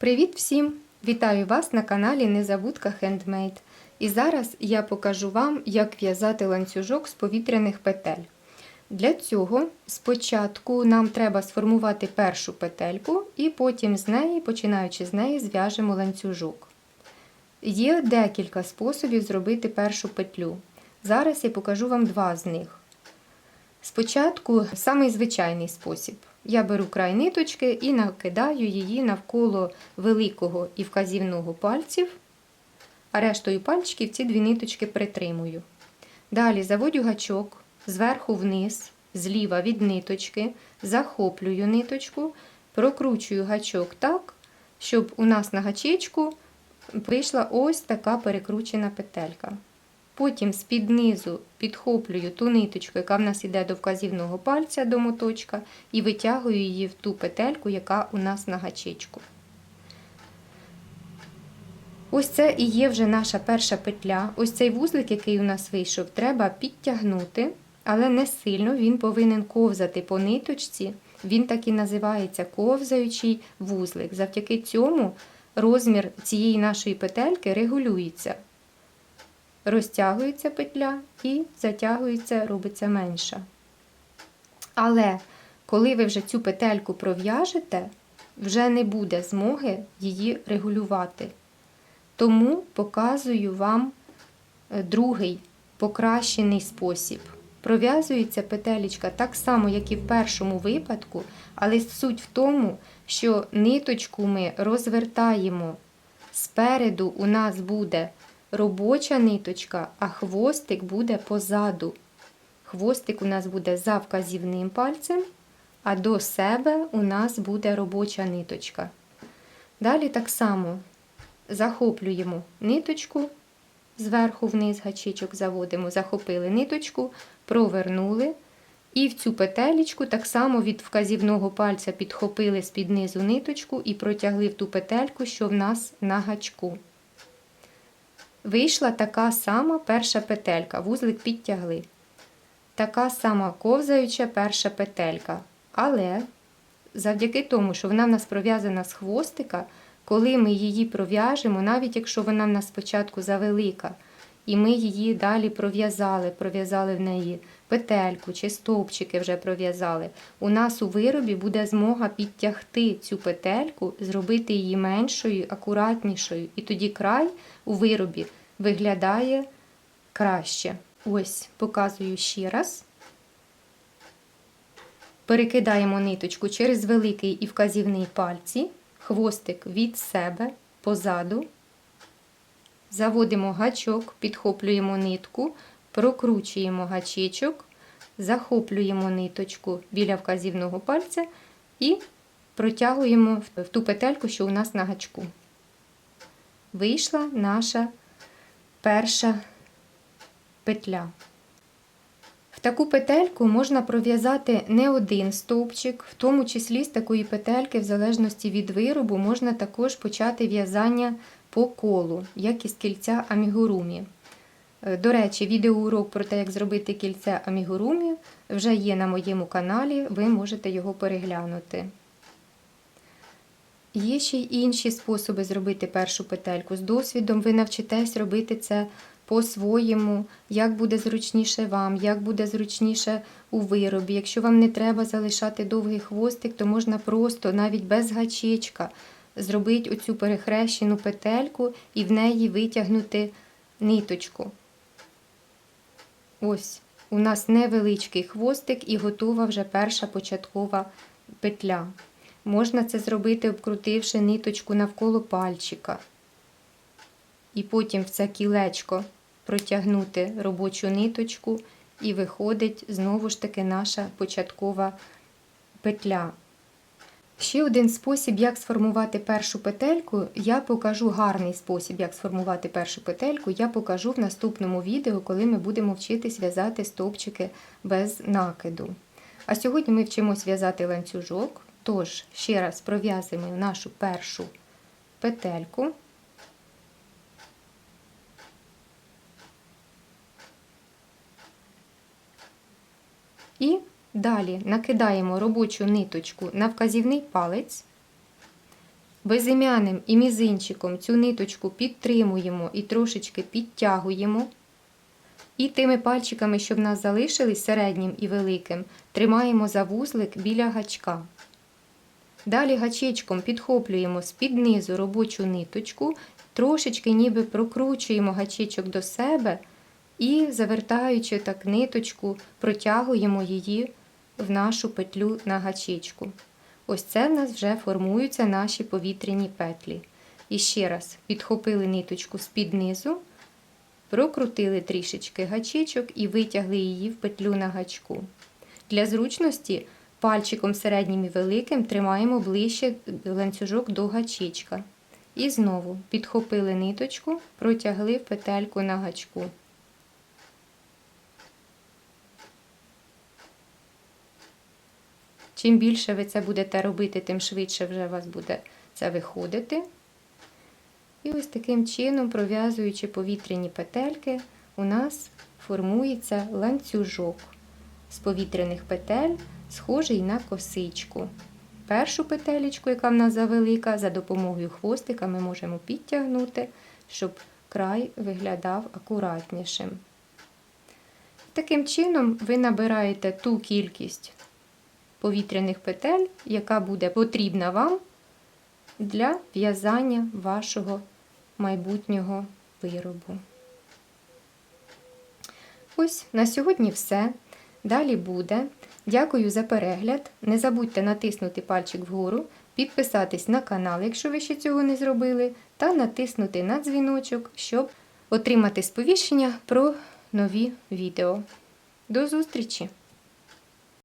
Привіт всім! Вітаю вас на каналі Незабудка Handmade. І зараз я покажу вам, як в'язати ланцюжок з повітряних петель. Для цього спочатку нам треба сформувати першу петельку, і потім з неї, починаючи з неї, зв'яжемо ланцюжок. Є декілька способів зробити першу петлю. Зараз я покажу вам два з них. Спочатку самий звичайний спосіб. Я беру край ниточки і накидаю її навколо великого і вказівного пальців, а рештою пальчиків ці дві ниточки притримую. Далі заводю гачок зверху вниз, зліва від ниточки, захоплюю ниточку, прокручую гачок так, щоб у нас на гачечку вийшла ось така перекручена петелька. Потім з-під низу підхоплюю ту ниточку, яка в нас йде до вказівного пальця до моточка, і витягую її в ту петельку, яка у нас на гачечку. Ось це і є вже наша перша петля. Ось цей вузлик, який у нас вийшов, треба підтягнути, але не сильно він повинен ковзати по ниточці. Він так і називається ковзаючий вузлик. Завдяки цьому розмір цієї нашої петельки регулюється розтягується петля і затягується, робиться менша. Але коли ви вже цю петельку пров'яжете, вже не буде змоги її регулювати. Тому показую вам е, другий покращений спосіб. Пров'язується петелечка так само, як і в першому випадку, але суть в тому, що ниточку ми розвертаємо спереду у нас буде робоча ниточка, а хвостик буде позаду. Хвостик у нас буде за вказівним пальцем, а до себе у нас буде робоча ниточка. Далі так само захоплюємо ниточку, зверху вниз гачичок заводимо, захопили ниточку, провернули. І в цю петелечку так само від вказівного пальця підхопили з-під низу ниточку і протягли в ту петельку, що в нас на гачку. Вийшла така сама перша петелька, вузлик підтягли. Така сама ковзаюча перша петелька. Але завдяки тому, що вона в нас пров'язана з хвостика, коли ми її пров'яжемо, навіть якщо вона в нас спочатку завелика, і ми її далі пров'язали, пров'язали в неї петельку чи стовпчики вже пров'язали, у нас у виробі буде змога підтягти цю петельку, зробити її меншою, акуратнішою. І тоді край у виробі виглядає краще. Ось, показую ще раз. Перекидаємо ниточку через великий і вказівний пальці, хвостик від себе позаду. Заводимо гачок, підхоплюємо нитку, прокручуємо гачечок, захоплюємо ниточку біля вказівного пальця і протягуємо в ту петельку, що у нас на гачку. Вийшла наша перша петля. В таку петельку можна пров'язати не один стовпчик, в тому числі з такої петельки, в залежності від виробу, можна також почати в'язання по колу, як із кільця амігурумі. Е, До речі, відеоурок про те, як зробити кільце амігурумі, вже є на моєму каналі, ви можете його переглянути. Є ще й інші способи зробити першу петельку. З досвідом ви навчитесь робити це по-своєму, як буде зручніше вам, як буде зручніше у виробі. Якщо вам не треба залишати довгий хвостик, то можна просто навіть без гачечка зробити оцю перехрещену петельку і в неї витягнути ниточку. Ось, у нас невеличкий хвостик і готова вже перша початкова петля. Можна це зробити, обкрутивши ниточку навколо пальчика. І потім в це кілечко протягнути робочу ниточку, і виходить знову ж таки наша початкова петля. Ще один спосіб, як сформувати першу петельку, я покажу гарний спосіб, як сформувати першу петельку, я покажу в наступному відео, коли ми будемо вчитись в'язати стовпчики без накиду. А сьогодні ми вчимось в'язати ланцюжок. Тож, ще раз пров'язуємо нашу першу петельку. І далі накидаємо робочу ниточку на вказівний палець безім'яним і мізинчиком цю ниточку підтримуємо і трошечки підтягуємо. І тими пальчиками, що в нас залишились середнім і великим, тримаємо за вузлик біля гачка. Далі гачечком підхоплюємо з-під низу робочу ниточку, трошечки ніби прокручуємо гачечок до себе і, завертаючи так ниточку, протягуємо її в нашу петлю на гачечку. Ось це в нас вже формуються наші повітряні петлі. І ще раз підхопили ниточку з-під низу, прокрутили трішечки гачечок і витягли її в петлю на гачку. Для зручності пальчиком середнім і великим тримаємо ближче ланцюжок до гачечка. І знову підхопили ниточку, протягли в петельку на гачку. Чим більше ви це будете робити, тим швидше вже у вас буде це виходити. І ось таким чином, пров'язуючи повітряні петельки, у нас формується ланцюжок з повітряних петель, схожий на косичку. Першу петелечку, яка в нас завелика, за допомогою хвостика ми можемо підтягнути, щоб край виглядав акуратнішим. Таким чином ви набираєте ту кількість повітряних петель, яка буде потрібна вам для в'язання вашого майбутнього виробу. Ось на сьогодні все. Далі буде. Дякую за перегляд. Не забудьте натиснути пальчик вгору, підписатись на канал, якщо ви ще цього не зробили, та натиснути на дзвіночок, щоб отримати сповіщення про нові відео. До зустрічі!